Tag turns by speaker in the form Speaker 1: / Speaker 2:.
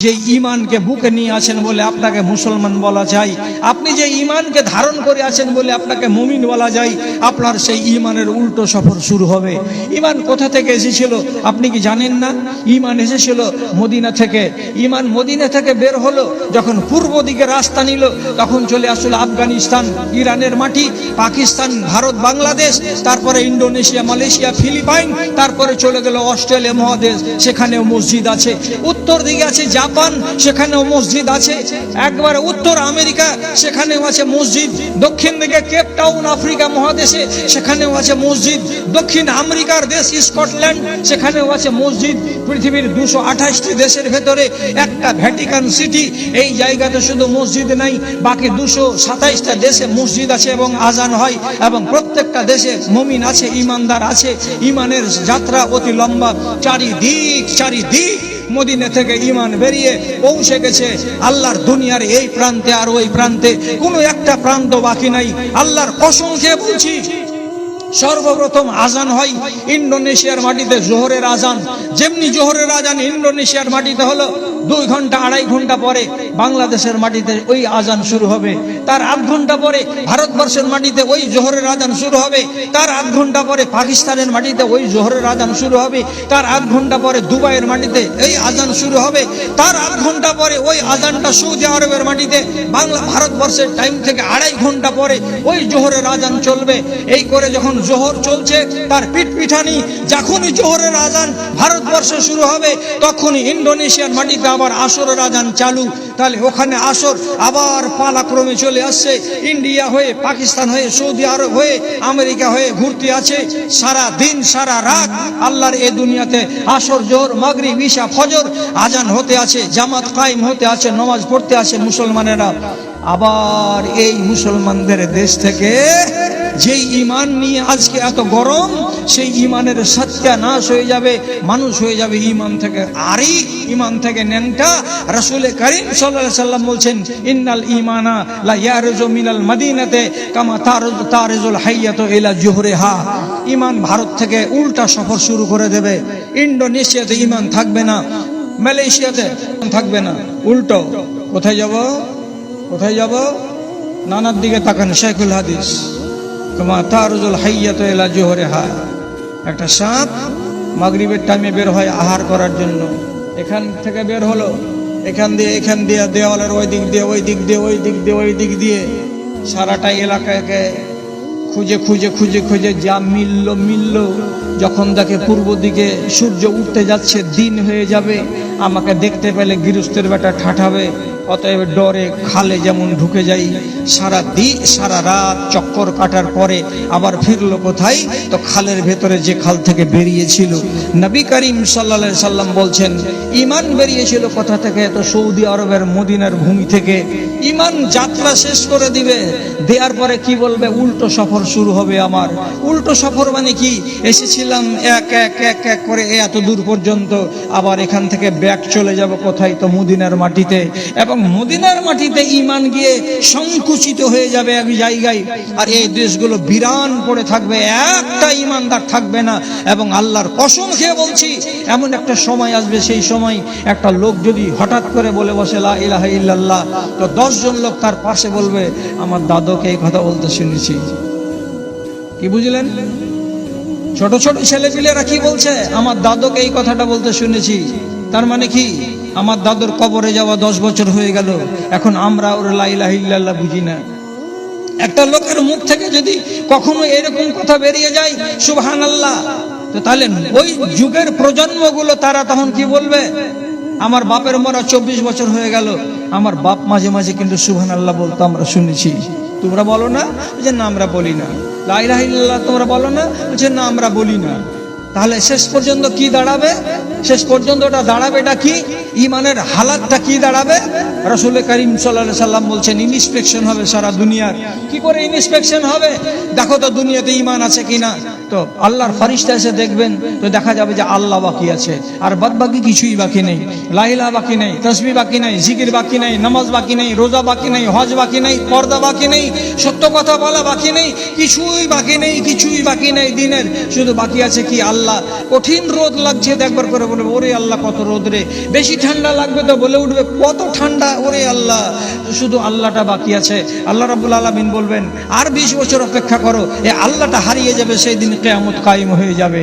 Speaker 1: যে ইমানকে বুকে নিয়ে আছেন বলে আপনাকে মুসলমান বলা যায়, আপনি যে ইমানকে ধারণ করে আছেন বলে আপনাকে মুমিন বলা যায়, আপনার সেই ইমানের উল্টো সফর শুরু হবে। ইমান কোথা থেকে এসেছিল আপনি কি জানেন না? ইমান এসেছিল মদিনা থেকে। ইমান মদিনা থেকে বের হলো, যখন পূর্ব দিকে রাস্তা নিল, তখন চলে আসলো আফগানিস্তান, ইরানের মাটি, পাকিস্তান, ভারত, বাংলাদেশ, তারপরে ইন্ডোনেশিয়া মালয়েশিয়া, ফিলিপাইন, তারপরে চলে গেল অস্ট্রেলিয়া মহাদেশ, সেখানেও মসজিদ আছে। উত্তর দিকে আছে জাপান, সেখানেও মসজিদ আছে। একবারে উত্তর আমেরিকা, সেখানেও আছে মসজিদ। দক্ষিণ দিকে কেপ টাউন আফ্রিকা মহাদেশে, সেখানেও আছে মসজিদ। দক্ষিণ আমেরিকার দেশ স্কটল্যান্ড, সেখানেও আছে মসজিদ। পৃথিবীর দুশো আঠাশটি দেশের ভেতরে একটা ভ্যাটিকান সিটি। এই জায়গাতে শুধু মসজিদ নাই, বাকি দুশো সাতাইশটা দেশে মসজিদ আছে এবং আজান হয় এবং প্রত্যেকটা দেশে মমিন আছে, ইমানদার আছে। ইমানের যাত্রা অতি লম্বা, চারিদিক চারিদিক। মদিনা থেকে ইমান বেরিয়ে পৌঁছে গেছে। আল্লাহর দুনিয়ার এই প্রান্তে আর ওই প্রান্তে কোনো একটা প্রান্ত বাকি নাই। আল্লাহর কসম খেয়ে বলছি, সর্বপ্রথম আজান হয় ইন্ডোনেশিয়ার মাটিতে, জোহরের আজান। যেমনি জোহরের আজান ইন্ডোনেশিয়ার মাটিতে হলো, দুই ঘণ্টা, আড়াই ঘণ্টা পরে বাংলাদেশের মাটিতে ওই আজান শুরু হবে। তার আধ ঘণ্টা পরে ভারতবর্ষের মাটিতে ওই জোহরের আজান শুরু হবে। তার আধ ঘণ্টা পরে পাকিস্তানের মাটিতে ওই জোহরের আজান শুরু হবে। তার আধ ঘণ্টা পরে দুবাইয়ের মাটিতে এই আজান শুরু হবে। তার আধ ঘণ্টা পরে ওই আজানটা সৌদি আরবের মাটিতে বাংলা ভারতবর্ষের টাইম থেকে আড়াই ঘণ্টা পরে ওই জোহরের আজান চলবে। এই করে যখন জোহর চলছে, তার পিঠ পিঠানি যখনই জোহরের আজান ভারতবর্ষে শুরু হবে, তখনই ইন্ডোনেশিয়ার মাটিতে আবার আসরের আজান চালু। তাহলে ওখানে আসর, আবার পালাক্রমে চলে আসছে। ইন্ডিয়া হয়ে, পাকিস্তান হয়ে, সৌদি আরব হয়ে, আমেরিকা হয়ে ঘুরতে আছে। সারা দিন, সারা রাত আল্লাহর এ দুনিয়াতে আসর জোর মাগরি বিশা ফজর আজান হতে আছে, জামাত কায়েম হতে আছে, নমাজ পড়তে আছে মুসলমানেরা। আবার এই মুসলমানদের দেশ থেকে যেই ইমান নিয়ে আজকে এত গরম, সেই ইমানের সত্যানাশ হয়ে যাবে, মানুষ হয়ে যাবে ইমান থেকে আরই ইমান থেকে ন্যাংটা। রাসূল করিম আলাইহি সাল্লাম বলছেন, ইন্নাল ইমানা লা ইয়ারজু মিনাল মদিনাতে কামা তার তারজ তারজুল হাইয়াতু ইলা জুহরিহা। ইমান ভারত থেকে উল্টা সফর শুরু করে দেবে। ইন্ডোনেশিয়াতে ইমান থাকবে না, মালয়েশিয়াতে থাকবে না। উল্টো, কোথায় যাব? কোথায় যাব? নানার দিকে তাকান, শেখুল হাদিস। তোমা তারুজুল হাইয়াত এলা জোহরে হা একটা সাপ মাগরিবের টাইমে বের হয় আহার করার জন্য। এখান থেকে বের হলো। এখান দিয়ে এখান দিয়ে, দেওয়ালের ওই দিক দিয়ে, ওই দিক দিয়ে, ওই দিক দিয়ে, ওই দিক দিয়ে। সারাটা এলাকাকে খুঁজে খুঁজে খুঁজে খুঁজে যা মিলল মিলল। যখন দেখে পূর্ব দিকে সূর্য উঠতে যাচ্ছে, দিন হয়ে যাবে। আমাকে দেখতে পেলে গৃহস্থের বেটা ঠাঠাবে, অতএব ডরে খালে যেমন ঢুকে যাই। সারা দিন সারা রাত চক্কর কাটার পরে আবার ফিরলো কোথায়? তো খালের ভেতরে যে খাল থেকে বেরিয়েছিল। নবী করিম সাল্লা সাল্লাম বলছেন, ইমান বেরিয়েছিল কোথা থেকে? তো সৌদি আরবের মদিনার ভূমি থেকে। ইমান যাত্রা শেষ করে দিবে। দেওয়ার পরে কি বলবে? উল্টো সফর শুরু হবে আমার। উল্টো সফর মানে কি? এসেছিলাম এক এক এক এক করে এত দূর পর্যন্ত। আবার এখান থেকে ব্যাক চলে যাব কোথায় তো মদিনার মাটিতে। এবং মদিনার মাটিতে ইমান গিয়ে সংকুচিত হয়ে যাবে এক জায়গায়। আর এই দেশগুলো বিরান পড়ে থাকবে, একটা ইমানদার থাকবে না। এবং আল্লাহর কসম খেয়ে বলছি, এমন একটা সময় আসবে, সেই সময় একটা লোক যদি হঠাৎ করে বলে বসে, লা ইলাহা ইল্লাল্লাহ তো দশজন লোক তার পাশে বলবে, আমার দাদুকে এই কথা বলতে শুনেছি। কি বুঝলেন? ছোট ছোট ছেলেপিলেরা কি বলছে, আমার দাদুকে এই কথাটা বলতে শুনেছি। তার মানে কি? আমার দাদুর কবরে যাওয়া দশ বছর হয়ে গেল। এখন আমরা ওর লাইলাহিল্লাহ বুঝি না। একটা লোকের মুখ থেকে যদি কখনো এরকম কথা বেরিয়ে যায় সুবহান আল্লাহ তো তাহলে ওই যুগের প্রজন্মগুলো তারা তখন কি বলবে? আমার বাপের মরা চব্বিশ বছর হয়ে গেল। আমার বাপ মাঝে মাঝে কিন্তু সুবহান আল্লাহ বলতো, আমরা শুনেছি। তোমরা বলো না? যে না, আমরা বলি না। লাইলাহিল্লাহ তোমরা বলো না? যে না, আমরা বলি না। তাহলে শেষ পর্যন্ত কি দাঁড়াবে? শেষ পর্যন্ত ওটা দাঁড়াবে এটা কি? ইমানের হালাতটা কি দাঁড়াবে? রসুল করিম সাল্লাহ সাল্লাম বলছেন, ইনস্পেকশন হবে সারা দুনিয়ার। কি করে ইনস্পেকশন হবে? দেখো তো দুনিয়াতে ইমান আছে কিনা। তো আল্লাহর ফারিস্তা এসে দেখবেন, তো দেখা যাবে যে আল্লাহ বাকি আছে। আর বাদ বাকি কিছুই বাকি নেই। লাইলা বাকি নেই, তসবি বাকি নেই, জিকির বাকি নেই, নামাজ বাকি নেই, রোজা বাকি নেই, হজ বাকি নেই, পর্দা বাকি নেই, সত্য কথা বলা বাকি নেই, কিছুই বাকি নেই, কিছুই বাকি নেই দিনের। শুধু বাকি আছে কি? আল্লাহ আল্লাহ, কঠিন রোদ লাগছে একবার করে বলবে, ওরে আল্লাহ, কত রোদ রে। বেশি ঠান্ডা লাগবে তো বলে উঠবে, কত ঠান্ডা, ওরে আল্লাহ। শুধু আল্লাহটা বাকি আছে। আল্লাহ রাবুল আলমিন বলবেন, আর বিশ বছর অপেক্ষা করো, এ আল্লাহটা হারিয়ে যাবে, সেই দিন কেয়ামত কায়েম হয়ে যাবে।